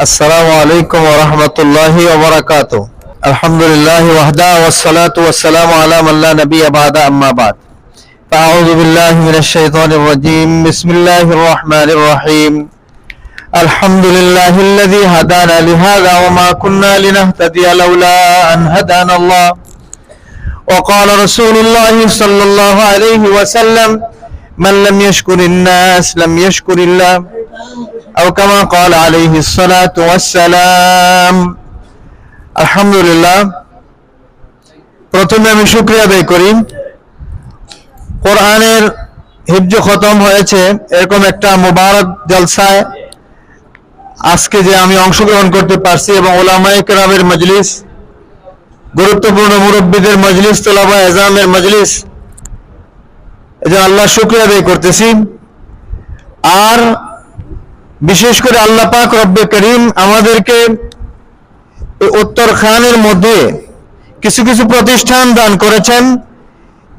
السلام عليكم ورحمة الله وبركاته. الحمد لله وحده والصلاة والسلام على من لا نبي بعد أما بعد. فأعوذ بالله من الشيطان الرجيم. بسم الله الرحمن الرحيم. الحمد لله الذي هدانا لهذا وما كنا لنهتدي لولا أن هدانا الله. وقال رسول الله صلى الله عليه وسلم من لم يشكر الناس لم يشكر الله. أو كما قال عليه الصلاة والسلام الحمد لله প্রথমে আমি শুক্রিয়া আদায় করি কোরআনের হিফজ খতম হয়েছে এরকম একটা মোবারক জলসায় আজকে যে আমি অংশগ্রহণ করতে পারছি এবং ওলামায়ে কেরামের মজলিস গুরুত্বপূর্ণ মুরব্বীদের মজলিস তোলাবা এজামের মজলিস এই আল্লাহ শুক্রিয়া আদায় করতেছি আর বিশেষ করে আল্লাহ পাক রব্বে করিম আমাদেরকে উত্তর খানের মধ্যে কিছু কিছু প্রতিষ্ঠান দান করেছেন।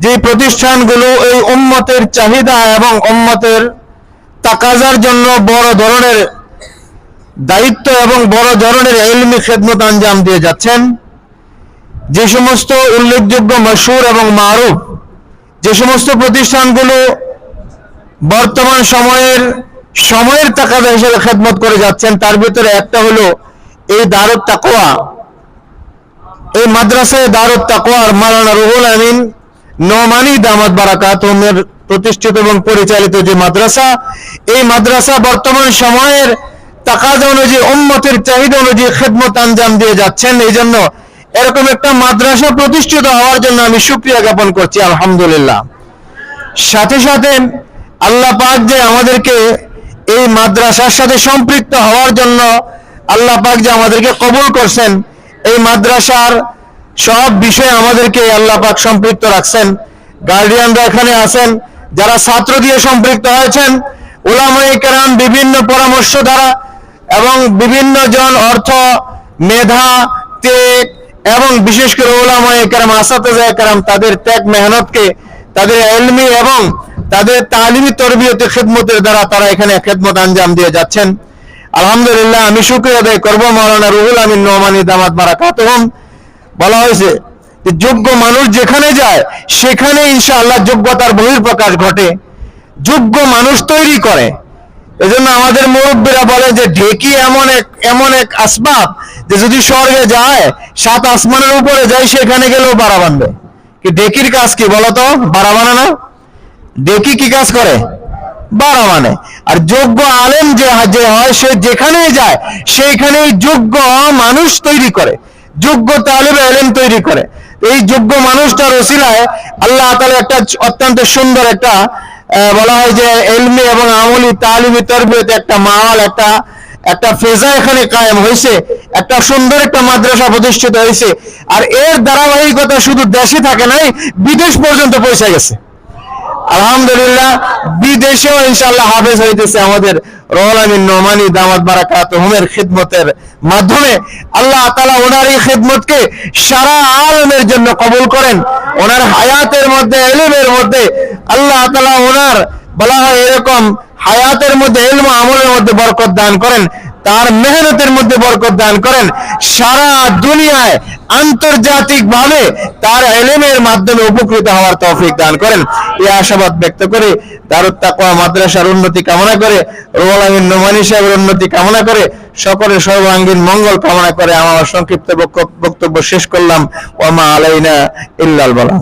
যে প্রতিষ্ঠানগুলো এই উম্মতের চাহিদা এবং উম্মতের তাকাজার জন্য বড় ধরনের দায়িত্ব এবং বড় ধরনের এলমি খেদমত আঞ্জাম দিয়ে যাচ্ছেন। যে সমস্ত উল্লেখযোগ্য মশুর এবং মারুফ, যে সমস্ত প্রতিষ্ঠানগুলো বর্তমান সময়ের সময়ের তাকাদা হিসেবে খেদমত করে যাচ্ছেন। তার ভিতরে একটা হলো এই দারুত তাকোয়া এই মাদ্রাসায় দারুত তাকোয়ার মালানা রুহুল আমিন নোমানি দামাত বারাকাত প্রতিষ্ঠিত এবং পরিচালিত যে মাদ্রাসা, এই মাদ্রাসা বর্তমান সময়ের তাকাদা অনুযায়ী, উম্মতের চাহিদা অনুযায়ী খেদমত আঞ্জাম দিয়ে যাচ্ছেন। এই জন্য এরকম একটা মাদ্রাসা প্রতিষ্ঠিত হওয়ার জন্য আমি সুক্রিয়া জ্ঞাপন করছি, আলহামদুলিল্লাহ। সাথে সাথে আল্লাহ পাক যে আমাদেরকে এই মাদ্রাসার সাথে সম্পৃক্ত হওয়ার জন্য আল্লাহ পাক যে আমাদেরকে কবুল করছেন, এই মাদ্রাসার সব বিষয়ে আমাদেরকে আল্লাহ পাক সম্পৃক্ত রাখছেন। গার্ডিয়ানরা এখানে আছেন, যারা ছাত্র দিয়ে সম্পৃক্ত হয়েছেন ওলামাই কেরাম বিভিন্ন পরামর্শ দ্বারা এবং বিভিন্ন জন অর্থ মেধা, ত্যাগ এবং বিশেষ করে ওলামাই কেরাম আসাতেজা কেরাম তাদের ত্যাগ মেহনতকে, তাদের এলমি এবং তাদের তালিমি তরবিয়তে খেদমতের দ্বারা তারা এখানে খেদমত আঞ্জাম দিয়ে যাচ্ছেন। আলহামদুলিল্লাহ, আমি শুক্রিয়া আদায় করব মৌলানা রুহুল আমিন নোমানি দামাত মারা বারাকাতহম বলা হয়েছে যোগ্য মানুষ যেখানে যায়, সেখানে ইনশাআল্লাহ যোগ্যতার বহির্প্রকাশ ঘটে। যোগ্য মানুষ তৈরি করে। এজন্য আমাদের মুরব্বীরা বলে যে, ঢেকি এমন এক এমন এক আসবাব যে, যদি স্বর্গে যায়, সাত আসমানের উপরে যায়, সেখানে গেলেও বাড়া বানবে ঢেকির কাজ কি বলতো বাড়া বানা ডেকি কি কাজ করে? বাড়া মানে। আর যোগ্য আলেম যে যে হয়, সে যেখানে যায়, সেইখানেই যোগ্য মানুষ তৈরি করে। যোগ্য তালেব আলেম তৈরি করে। এই যোগ্য মানুষটার ওসিলায় আল্লাহ তাআলা একটা অত্যন্ত সুন্দর একটা বলা হয় যে এলমি এবং আমলি তালিমি তরবিয়তে একটা মাল একটা একটা ফেজা এখানে কায়েম হয়েছে। একটা সুন্দর একটা মাদ্রাসা প্রতিষ্ঠিত হয়েছে। আর এর ধারাবাহিকতা শুধু দেশে থাকে নাই, বিদেশ পর্যন্ত পৌঁছে গেছে। আলহামদুলিল্লাহ, বিদেশেও ইনশাল্লাহ হাফেজ হইতেছে আমাদের রহল আমিন নোমানি দামাত বারাকাত হোমের খিদমতের মাধ্যমে। আল্লাহ তালা ওনার এই খিদমতকে সারা আলমের জন্য কবুল করেন। ওনার হায়াতের মধ্যে, এলিমের মধ্যে, আল্লাহ তালা ওনার বলা হয় এরকম হায়াতের মধ্যে, এলম আমলের মধ্যে বরকত দান করেন। তার মেহনতের মধ্যে বরকত দান করেন। সারা দুনিয়ায় আন্তর্জাতিক ভাবে তার এলেমের মাধ্যমে উপকৃত হওয়ার তৌফিক দান করেন। এই আশাবাদ ব্যক্ত করে দারুত তাকওয়া মাদ্রাসার উন্নতি কামনা করে রুহুল আমিন নোমানি সাহেবের উন্নতি কামনা করে, সকলের সর্বাঙ্গীন মঙ্গল কামনা করে আমার সংক্ষিপ্ত বক্তব্য শেষ করলাম। ওমা আলাইনা ইল্লাল বালা।